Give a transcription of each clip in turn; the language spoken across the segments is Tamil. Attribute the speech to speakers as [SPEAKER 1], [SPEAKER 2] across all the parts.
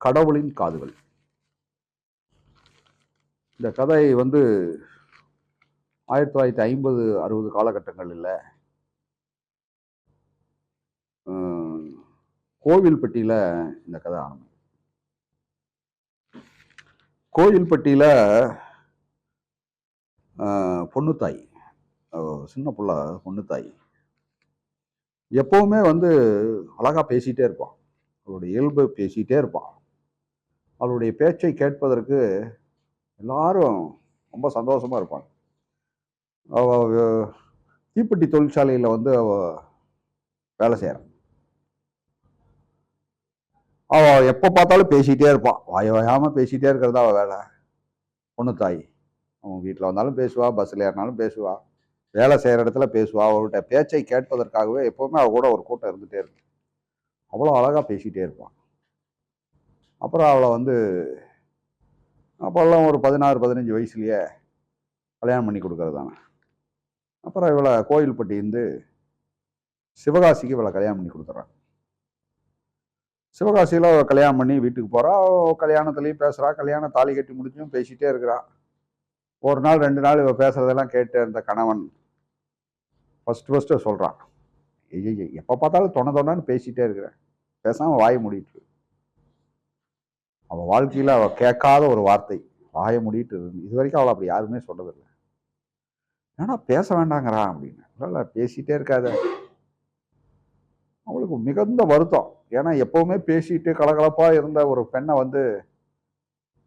[SPEAKER 1] கடவுளின் காதுகள். இந்த கதை வந்து ஆயிரத்தி தொள்ளாயிரத்தி ஐம்பது அறுபது காலகட்டங்களில் கோவில்பட்டியில் இந்த கதை ஆரம்பம் கோவில்பட்டியில் பொண்ணுத்தாய் சின்ன புள்ள பொண்ணுத்தாய் எப்போவுமே வந்து அழகா பேசிகிட்டே இருப்பான். அவருடைய இயல்பு பேசிட்டே இருப்பான். அவளுடைய பேச்சை கேட்பதற்கு எல்லாரும் ரொம்ப சந்தோஷமாக இருப்பாங்க. அவ தீப்பெட்டி தொழிற்சாலையில் வந்து அவ வேலை செய்கிறான் அவ எப்போ பார்த்தாலும் பேசிகிட்டே இருப்பான் வாய வாயாமல் பேசிகிட்டே இருக்கிறதா அவள் வேலை. பொண்ணு தாய். அவன் வீட்டில் வந்தாலும் பேசுவா பஸ்ஸில் ஏறினாலும் பேசுவா வேலை செய்கிற இடத்துல பேசுவா. அவர்கிட்ட பேச்சை கேட்பதற்காகவே எப்போவுமே அவள் கூட ஒரு கூட்டம் இருந்துகிட்டே இருக்கும் அவ்வளோ அழகாக பேசிகிட்டே இருப்பான் அப்புறம் அவளை வந்து அப்போல்லாம் ஒரு பதினாறு பதினஞ்சு வயசுலேயே கல்யாணம் பண்ணி கொடுக்கறது தானே அப்புறம் இவளை கோயில்பட்டியிருந்து சிவகாசிக்கு இவளை கல்யாணம் பண்ணி கொடுத்துட்றான். சிவகாசியில் அவள் கல்யாணம் பண்ணி வீட்டுக்கு போகிறா கல்யாணத்துலேயும் பேசுகிறா கல்யாணம் தாலி கட்டி முடிச்சும் பேசிகிட்டே இருக்கிறா. ஒரு நாள் ரெண்டு நாள் இவள் பேசுகிறதெல்லாம் கேட்டு அந்த கணவன் ஃபஸ்ட்டு ஃபஸ்ட்டு சொல்கிறான் ஐயோ எப்போ பார்த்தாலும் தொண தொண்டான்னு பேசிகிட்டே இருக்கிறேன் பேசாமல் வாய் மூடிட்டு அவள் வாழ்க்கையில் அவள் கேட்காத ஒரு வார்த்தை வாயை முடிட்டு இருந்து இது வரைக்கும் அவளை அப்படி யாருமே சொன்னதில்லை. ஏன்னா பேச வேண்டாங்கிறா அப்படின்னு. இல்லை இல்லை பேசிகிட்டே இருக்காத. அவளுக்கு மிகுந்த வருத்தம். ஏன்னா எப்போவுமே பேசிட்டு கலகலப்பாக இருந்த ஒரு பெண்ணை வந்து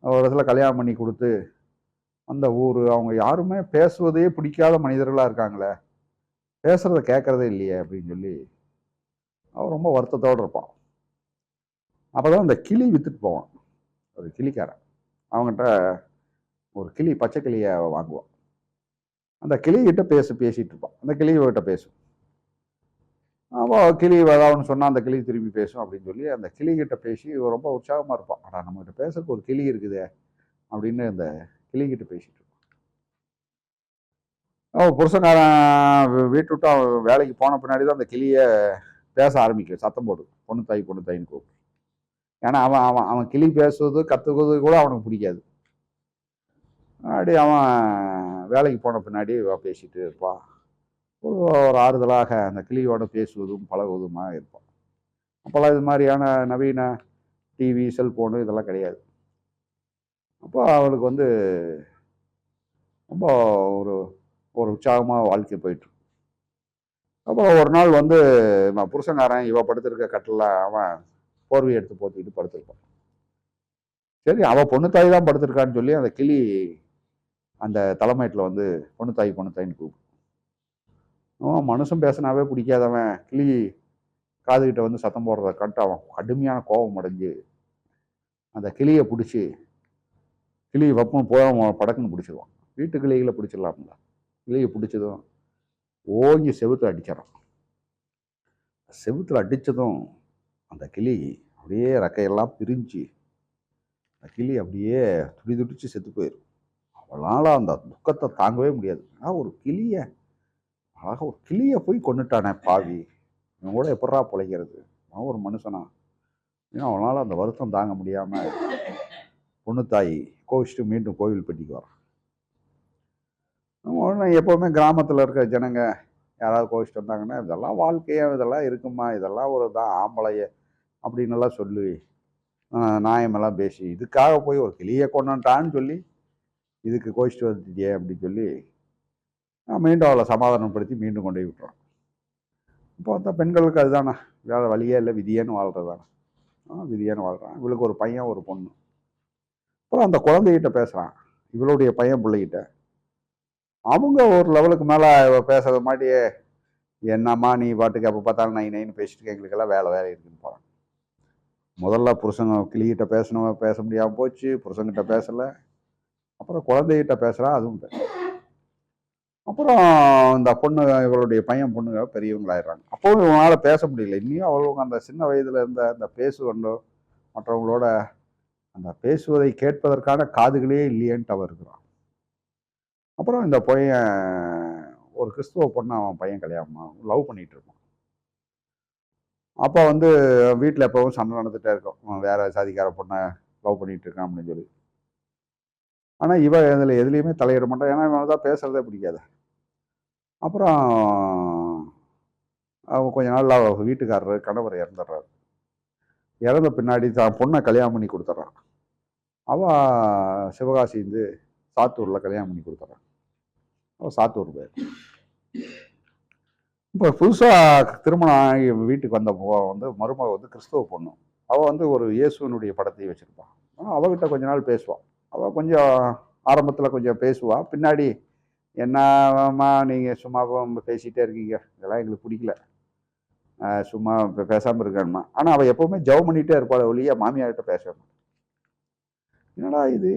[SPEAKER 1] ஒரு இடத்துல கல்யாணம் பண்ணி கொடுத்து அந்த ஊர் அவங்க யாருமே பேசுவதே பிடிக்காத மனிதர்களாக இருக்காங்களே. பேசுகிறத கேட்குறதே இல்லையே அப்படின்னு சொல்லி அவன் ரொம்ப வருத்தத்தோடு இருப்பான் அப்பதான் அந்த கிளி விற்றுட்டு போவான். ஒரு கிளிக்காரன். அவங்ககிட்ட ஒரு கிளி பச்சை கிளியை வாங்குவான். அந்த கிளிகிட்ட பேச பேசிகிட்டு இருப்பான். அந்த கிளிகிட்ட பேசும் அவன் கிளி ஏதாவதுன்னு சொன்னால் அந்த கிளி திரும்பி பேசும் அப்படின்னு சொல்லி அந்த கிளிகிட்ட பேசி ரொம்ப உற்சாகமாக இருப்பான். ஆனால் நம்மகிட்ட பேசுறதுக்கு ஒரு கிளி இருக்குதே அப்படின்னு அந்த கிளிகிட்ட பேசிட்டு இருப்பான். அவன் புருஷன்காரன் வீட்டு விட்டு அவன் வேலைக்கு போன பின்னாடி தான் அந்த கிளியை பேச ஆரம்பிக்கும். சத்தம் போடு பொண்ணு தாய் பொண்ணு தாயின்னு கூப்பிட்டு. ஏன்னா அவன் அவன் அவன் கிளி பேசுவது கற்றுக்குவது கூட அவனுக்கு பிடிக்காது. அப்படி அவன் வேலைக்கு போன பின்னாடி பேசிகிட்டு பேசிட்டு இருப்பான் ஒரு ஒரு ஆறுதலாக அந்த கிளியோட பேசுவதும் பழகுவதுமாக இருப்பான் அப்போல்லாம் இது மாதிரியான நவீன டிவி செல்ஃபோனு இதெல்லாம் கிடையாது. அப்போ அவளுக்கு வந்து ரொம்ப ஒரு ஒரு உற்சாகமாக வாழ்க்கை போயிட்டு அப்போ அப்புறம் ஒரு நாள் வந்து நான் புருஷங்காரன் இவ படுத்திருக்க கட்டில் அவன் போர்வை எடுத்து போத்திட்டு படுத்திருப்பான். சரி அவள் பொண்ணு தாய் தான் படுத்திருக்கான்னு சொல்லி அந்த கிளி அந்த தலைமையிட்டில் வந்து பொண்ணு தாய் பொண்ணு தாயின்னு கூப்பிடும். அவன் மனுஷன் பேசினாவே பிடிக்காதவன் கிளி காதுகிட்ட வந்து சத்தம் போடுறத கட்டு அவன் கடுமையான கோபம் அடைஞ்சு அந்த கிளியை பிடிச்சி கிளி வப்பம் போய் அவன் படக்குன்னு பிடிச்சிருவான். வீட்டு கிளிகளை பிடிச்சிடலாம்ல. கிளியை பிடிச்சதும் ஓங்கி செவுத்துல அடிச்சிடறான். செவுத்தில் அடித்ததும் அந்த கிளி அப்படியே ரெக்கையெல்லாம் பிரிஞ்சு அந்த கிளி அப்படியே துடி துடிச்சு செத்து போயிடும் அவளால் அந்த துக்கத்தை தாங்கவே முடியாது. ஆனால் ஒரு கிளியை அழகாக ஒரு கிளியை போய் கொண்டுட்டானே பாவி. இவன் கூட எப்படா பிழைக்கிறது? அவன் ஒரு மனுஷனா? ஏன்னா அவனால் அந்த வருத்தம் தாங்க முடியாமல் பொண்ணு தாய் கோவிச்சுட்டு மீண்டும் கோவில்பட்டிக்கு வரான். நம்ம உடனே எப்போவுமே கிராமத்தில் இருக்கிற ஜனங்க யாராவது கோவிச்சுட்டு வந்தாங்கன்னா இதெல்லாம் வாழ்க்கையாக இதெல்லாம் இருக்குமா? இதெல்லாம் ஒரு தான் ஆம்பளைய அப்படின்னு எல்லாம் சொல்லி நியாயமெல்லாம் பேசி இதுக்காக போய் ஒரு கிளியை கொண்டான்ட்டான்னு சொல்லி இதுக்கு கோவிச்சுட்டு வந்துட்டியே அப்படின்னு சொல்லி மீண்டும் அவளை சமாதானப்படுத்தி மீண்டும் கொண்டு போய் விட்டுறான். இப்போ அந்த பெண்களுக்கு அதுதானே? வேறு வழியே இல்லை விதியேன்னு வாழ்கிறதானே விதியேன்னு வாழ்கிறான் இவளுக்கு ஒரு பையன் ஒரு பொண்ணு. அப்புறம் அந்த குழந்தைகிட்ட பேசுகிறான் இவளுடைய பையன் பிள்ளைகிட்ட அவங்க ஒரு லெவலுக்கு மேலே பேசுகிற மாதிரியே என்னம்மா நீ பாட்டுக்கு எப்போ பார்த்தாலும் நை நைன்னு பேசிட்டு எங்களுக்கெல்லாம் வேலை வேலை இருக்குன்னு போகிறான் முதல்ல புருஷங்க கிளிகிட்ட பேசணும் பேச முடியாமல் போச்சு. புருஷங்கிட்ட பேசலை. அப்புறம் குழந்தைகிட்ட பேசுகிறா அதுவும் பேச. அப்புறம் இந்த பொண்ணு இவளுடைய பையன் பொண்ணுங்க பெரியவங்களாயிடுறாங்க. அப்போவும் இவங்களால பேச முடியல. இன்னும் அவளுங்க அந்த சின்ன வயதில் இருந்த அந்த பேசுவண்டோ மற்றவங்களோட அந்த பேசுவதை கேட்பதற்கான காதுகளே இல்லையேன்ட்டு அவர் இருக்கிறான். அப்புறம் இந்த பையன் ஒரு கிறிஸ்துவ பொண்ணை அவன் பையன் கல்யாணம் லவ் பண்ணிகிட்டு இருப்பான். அப்போ வந்து வீட்டில் எப்போவும் சண்டை நடந்துகிட்டே இருக்கும். வேற சாதிக்கார பொண்ணை லவ் பண்ணிகிட்டு இருக்கான் அப்படின்னு சொல்லி. ஆனால் இவ இதில் எதுலேயுமே தலையிட மாட்டான் ஏன்னா இவன் தான் பேசுகிறதே பிடிக்காது. அப்புறம் அவங்க கொஞ்ச நாள் வீட்டுக்காரர் கணவர் இறந்துடுறாரு. இறந்த பின்னாடி தான் பொண்ணை கல்யாணம் பண்ணி கொடுத்துட்றான். அவள் சிவகாசி வந்து சாத்தூரில் கல்யாணம் பண்ணி கொடுத்துட்றான். அவள் சாத்தூர் பேர் இப்போ புதுசாக திருமணம் ஆகி வீட்டுக்கு வந்த வந்து மருமக வந்து கிறிஸ்தவ பொண்ணு. அவள் வந்து ஒரு இயேசுவனுடைய படத்தையும் வச்சுருப்பான் ஆனால் அவகிட்ட கொஞ்ச நாள் பேசுவாள் அவள் கொஞ்சம் ஆரம்பத்தில் கொஞ்சம் பேசுவாள் பின்னாடி என்னம்மா நீங்கள் சும்மா பேசிகிட்டே இருக்கீங்க. இதெல்லாம் எங்களுக்கு பிடிக்கல. சும்மா இப்போ பேசாமல் இருக்கணுமா ஆனால் அவள் எப்போவுமே ஜவ் பண்ணிகிட்டே இருப்பாள் ஒழிய மாமியார்கிட்ட பேசவே என்னடா இது?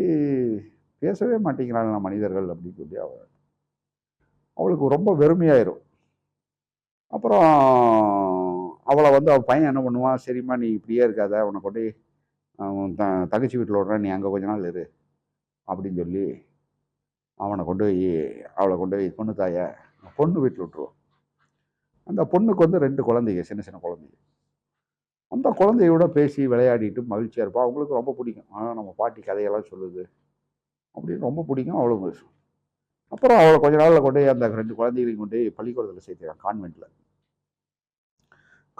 [SPEAKER 1] பேசவே மாட்டேங்கிறாங்க மனிதர்கள்? அப்படின்னு சொல்லி அவள் அவளுக்கு ரொம்ப வெறுமையாயிரும். அப்புறம் அவளை வந்து அவள் பையன் என்ன பண்ணுவான் சரிம்மா நீ இப்படியே இருக்காத. அவனை கொண்டு போய் அவன் த தங்கச்சி வீட்டில் விட்ற நீ அங்கே கொஞ்ச நாள் இரு. அப்படின்னு சொல்லி அவனை கொண்டு போய் அவளை கொண்டு போய் பொண்ணு தாயை பொண்ணு வீட்டில் விட்டுருவோம். அந்த பொண்ணுக்கு வந்து ரெண்டு குழந்தைங்க சின்ன சின்ன குழந்தைங்க. அந்த குழந்தையோட பேசி விளையாடிட்டு மகிழ்ச்சியாக இருப்பாள் அவங்களுக்கு ரொம்ப பிடிக்கும். ஆனால் நம்ம பாட்டி கதையெல்லாம் சொல்லுது. அப்படின்னு ரொம்ப பிடிக்கும். அவ்வளோ பேசும். அப்புறம் அவளை கொஞ்ச நாளில் கொண்டு அந்த ரெண்டு குழந்தைகளையும் கொண்டு பள்ளிக்கூடத்தில் சேர்த்துறான் கான்வெண்ட்டில்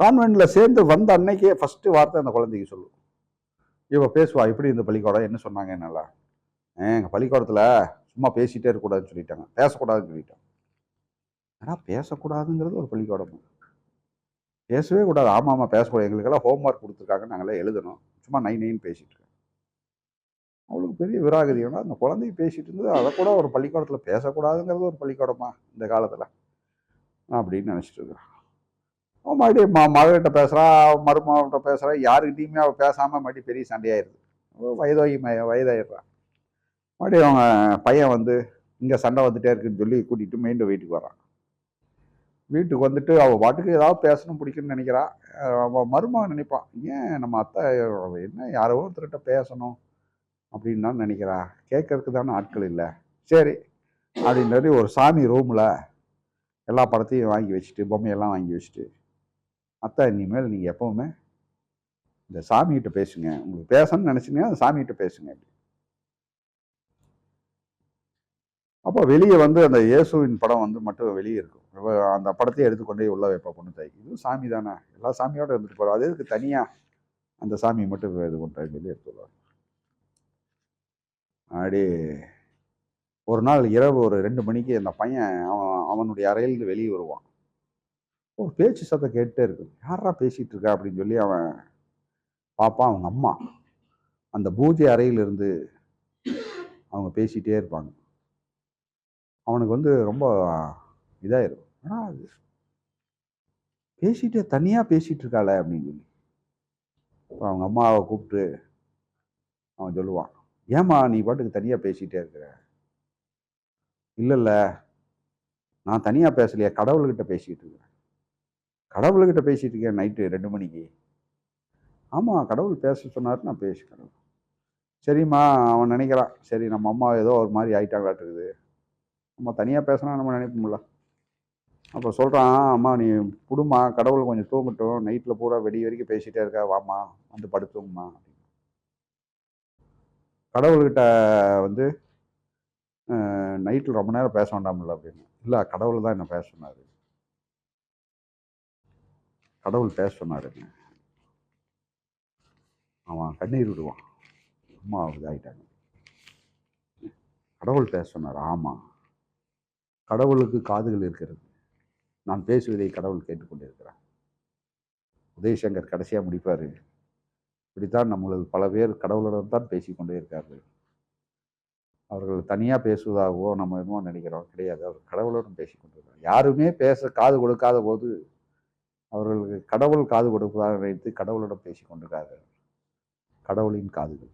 [SPEAKER 1] கான்வெண்ட்டில் சேர்ந்து வந்த அன்னைக்கே ஃபஸ்ட்டு வார்த்தை அந்த குழந்தைக்கு சொல்லும். இவ பேசுவா எப்படி இந்த பள்ளிக்கூடம்? என்ன சொன்னாங்க என்னெல்லாம் எங்கள் பள்ளிக்கூடத்தில் சும்மா பேசிகிட்டே இருக்கக்கூடாதுன்னு சொல்லிட்டாங்க. பேசக்கூடாதுன்னு சொல்லிட்டாங்க. ஏன்னா பேசக்கூடாதுங்கிறது ஒரு பள்ளிக்கூடம். பேசவே கூடாது. ஆமாம் ஆமாம் பேசக்கூடாது. எங்களுக்கெல்லாம் ஹோம்ஒர்க் கொடுத்துருக்காங்க நாங்களே எழுதணும். சும்மா நைன் நைன்னு பேசிகிட்டு இருக்கோம் அவளுக்கு பெரிய விராகதி. வேணும் அந்த குழந்தைய பேசிகிட்டு இருந்தது அதை கூட ஒரு பள்ளிக்கூடத்தில் பேசக்கூடாதுங்கிறது ஒரு பள்ளிக்கூடமா இந்த காலத்தில்? அப்படின்னு நினச்சிட்டு இருக்கிறான். அவன் மறுபடியும் மா மகள்கிட்ட பேசுகிறா மருமகிட்ட பேசுகிறா யாருக்கிட்டையுமே அவள் பேசாமல் மறுபடியும் பெரிய சண்டையாயிருது. வயதாகி மய வயதாகிடுறான் மறுபடியும் அவங்க பையன் வந்து இங்கே சண்டை வந்துட்டே இருக்குன்னு சொல்லி கூட்டிகிட்டு மீண்டும் வீட்டுக்கு வரான் வீட்டுக்கு வந்துட்டு அவள் பாட்டுக்கு ஏதாவது பேசணும் பிடிக்குன்னு நினைக்கிறான் அவள் மருமகன் நினைப்பான் ஏன் நம்ம அத்தை என்ன யாரோ ஒருத்தர்கிட்ட பேசணும்? அப்படின்னு தான் நினைக்கிறா. கேட்கறதுக்கு தானே ஆட்கள் இல்லை. சரி அப்படின்றது ஒரு சாமி ரூமில் எல்லா படத்தையும் வாங்கி வச்சுட்டு பொம்மையெல்லாம் வாங்கி வச்சுட்டு அத்தை இனிமேல் நீங்கள் எப்போவுமே இந்த சாமிகிட்ட பேசுங்க. உங்களுக்கு பேசணும்னு நினச்சிங்கன்னா அந்த சாமிகிட்ட பேசுங்க அப்படி. அப்போ வெளியே வந்து அந்த இயேசுவின் படம் வந்து மட்டும் வெளியே இருக்கும். அந்த படத்தையே எடுத்துக்கொண்டே உள்ள வைப்பா பொண்ணு தாய்க்கு. இது சாமி தானே. எல்லா சாமியோட இருந்துட்டு போகிறோம் அது எதுக்கு தனியாக அந்த சாமி மட்டும் இது பண்ணுறேன்னு சொல்லி எடுத்துருவாங்க அப்படி ஒரு நாள் இரவு ஒரு ரெண்டு மணிக்கு அந்த பையன் அவன் அவனுடைய அறையிலிருந்து வெளியே வருவான். ஒரு பேச்சு சத்தம் கேட்டுட்டே இருக்கு. யாரா பேசிகிட்டு இருக்கா? அப்படின்னு சொல்லி அவன் பார்ப்பான் அவங்க அம்மா அந்த பூஜை அறையிலிருந்து அவங்க பேசிகிட்டே இருப்பாங்க. அவனுக்கு வந்து ரொம்ப இதாயிரும். ஆனால் அது பேசிட்டு தனியாக பேசிகிட்டு இருக்காளே? அப்படின்னு சொல்லி. அப்புறம் அவங்க அம்மாவை கூப்பிட்டு அவன் சொல்லுவான். ஏம்மா நீ பாட்டுக்கு தனியாக பேசிகிட்டே இருக்கிற? இல்லை இல்லை நான் தனியாக பேசலையே கடவுள்கிட்ட பேசிகிட்டு இருக்கிறேன். கடவுள்கிட்ட பேசிகிட்டு இருக்கேன் நைட்டு ரெண்டு மணிக்கு. ஆமாம் கடவுள் பேச சொன்னார் நான் பேசி கடவுள். சரிம்மா அவன் நினைக்கிறான். சரி நம்ம அம்மா ஏதோ ஒரு மாதிரி ஆயிட்டாங்களாட்டுருக்குது நம்ம தனியாக பேசினா நம்ம நினைப்போம்ல. அப்போ சொல்கிறான் அம்மா நீ புடுமா கடவுள் கொஞ்சம் தூங்கட்டும். நைட்டில் பூரா வெடி வரைக்கும் பேசிகிட்டே இருக்கா. வாம்மா வந்து படுத்துங்கம்மா. கடவுள்கிட்ட வந்து நைட்டில் ரொம்ப நேரம் பேச வேண்டாம்ல அப்படின்னு. இல்லை கடவுள் தான் என்ன பேச சொன்னார். கடவுள் பேச சொன்னார் என்ன? அவன் கண்ணீர் விடுவான். அம்மா இதாகிட்டாங்க கடவுள் பேச சொன்னார் ஆமாம் கடவுளுக்கு காதுகள் இருக்கிறது. நான் பேசுவதை கடவுள் கேட்டுக்கொண்டிருக்கிறார். உதயசங்கர் கடைசியாக முடிப்பார். இப்படித்தான் நம்மளது பல பேர் கடவுளிடம் தான் பேசிக்கொண்டே இருக்கார்கள். அவர்கள் தனியாக பேசுவதாகவோ நம்ம என்னமோ நினைக்கிறோம். கிடையாது. அவர் கடவுளுடன் பேசிக்கொண்டிருக்கிறார் யாருமே பேச காது கொடுக்காத போது அவர்களுக்கு கடவுள் காது கொடுப்பதாக நினைத்து கடவுளிடம் பேசிக்கொண்டிருக்கார்கள் கடவுளின் காதுகள்.